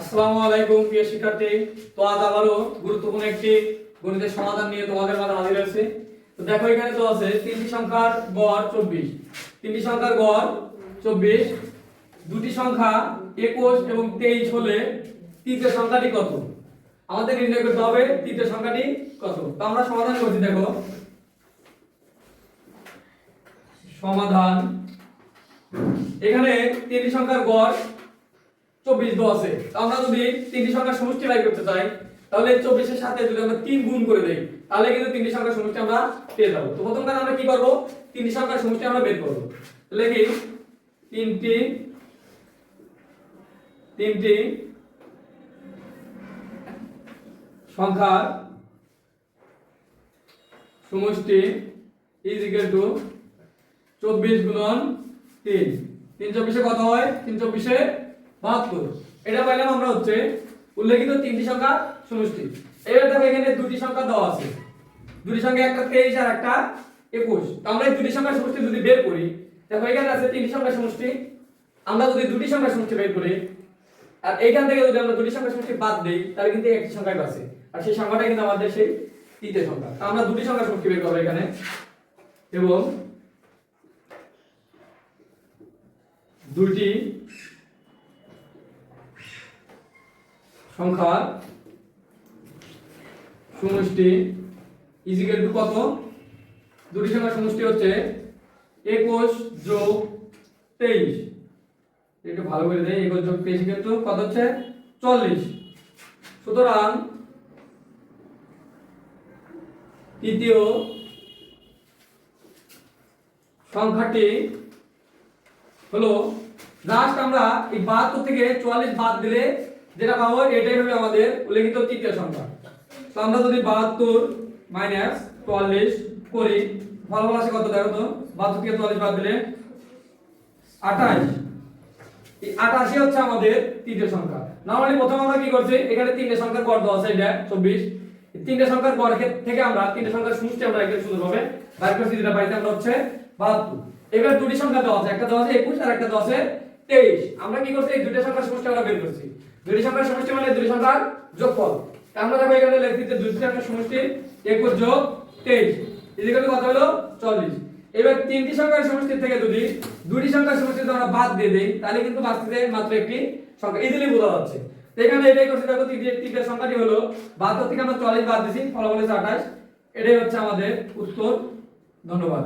আসসালামু আলাইকুম, প্রিয় শিক্ষার্থী। তো আজ আবারও গুরুত্বপূর্ণ একটি গণিতের সমাধান নিয়ে তোমাদের মাঝে হাজির হয়েছে। তো দেখো, এখানে তো আছে তিনটি সংখ্যার গড় চব্বিশ। তিনটি সংখ্যার গড় চব্বিশ। দুটি সংখ্যা একুশ এবং তেইশ হলে তৃতীয় সংখ্যাটি কত? আমাদের নির্ণয় করতে হবে তৃতীয় সংখ্যাটি কত। তো আমরা সমাধান করছি, দেখো। সমাধান। এখানে তিনটি সংখ্যার গড় চব্বিশ দো আছে আমরা যদি তিনটি সংখ্যার সমষ্টি বাই করতে চাই, তাহলে চব্বিশের সাথে যদি আমরা তিন গুণ করে দেই, তাহলে কিন্তু তিনটি সংখ্যার সমষ্টি আমরা পেয়ে যাব। তো প্রথম কারণে আমরা কি করব? তিনটি সংখ্যার সমষ্টি আমরা বের করব। তাহলে কি? তিনটি তিনটি সংখ্যার সমষ্টি ইজ ইকুয়াল টু চব্বিশ গুণন তিন। তিন চব্বিশে কত হয়? তিন চব্বিশে বাহাত্তর এটা পাইলাম আমরা হচ্ছে উল্লেখিত তিনটি সংখ্যা সমষ্টি এবার দেখো এখানে দুটি সংখ্যা দেওয়া আছে। দুটি সংখ্যা একটা তেইশ আর একটা একুশ। আমরা এই দুটি সংখ্যার সমষ্টি যদি বের করি, দেখো এখানে আছে তিনটি সংখ্যার সমষ্টি আমরা যদি দুটি সংখ্যার সমষ্টি বের করি, আর এইখান থেকে যদি আমরা দুটি সংখ্যা সমষ্টি বাদ দেই, তাহলে কিন্তু একটি সংখ্যাই বাঁচে। আর সেই সংখ্যাটা কিন্তু আমাদের সেই তৃতীয় সংখ্যা। তো আমরা দুটি সংখ্যা সমষ্টি বের করব এখানে। এবং দুটি সংখ্যার সমষ্টি ইজিক্যাল টু কত? দুটি সংখ্যার সমষ্টি হচ্ছে একুশ যোগ তেইশ। একটু ভালো করে দেয় একুশ যোগ তেইশ কিন্তু কত হচ্ছে? চল্লিশ। সুতরাং তৃতীয় সংখ্যাটি হলো জাস্ট আমরা এই বাহাত্তর থেকে চুয়াল্লিশ বাদ দিলে যেটা পাবো, এটাই হবে আমাদের উল্লেখিত তৃতীয় সংখ্যা। তো আমরা যদি বাহাত্তর মাইনাস চুয়াল্লিশ করি, ফলাফল আসে কত দেখো তো? বাহাত্তর থেকে চুয়াল্লিশ বাদ দিলে আঠাশ। আঠাশি হচ্ছে আমাদের তৃতীয় সংখ্যা। নর্মালি প্রথম আমরা কি করছি? এখানে তিনটে সংখ্যার গড় দেওয়া আছে, এটা চব্বিশ। তিনটে সংখ্যার গড় থেকে আমরা তিনটে সংখ্যার সমষ্টি আমরা এখানে সুন্দরভাবে বাইর করছি, যেটা পাইতে আমরা হচ্ছে বাহাত্তর। এবার দুটি সংখ্যা দেওয়া আছে, একটা দেওয়া আছে একুশ আর একটা দেওয়া আছে তেইশ। আমরা কি করছি? এই দুটি সংখ্যার সমষ্টি আমরা বের করছি। দুটি সংখ্যার সমষ্টি মানে দুটি সংখ্যার যোগফল। আমরা দেখো এখানে লিখছি যে দুটি সংখ্যার সমষ্টি একুশ যোগ তেইশ। এদিকে কত হলো? চল্লিশ। এবার তিনটি সংখ্যার সমষ্টি থেকে যদি দুটি সংখ্যার সমষ্টি যদি আমরা বাদ দিয়ে দেই, তাহলে কিন্তু বাঁচতে মাত্র একটি সংখ্যা। ইজিলি বোঝা যাচ্ছে। এখানে এটাই করছি, দেখো তৃতীয় তৃতীয় সংখ্যাটি হলো, বাহাত্তর থেকে আমরা চল্লিশ বাদ দিছি, ফলাফল হচ্ছে আঠাশ। এটাই হচ্ছে আমাদের উত্তর। ধন্যবাদ।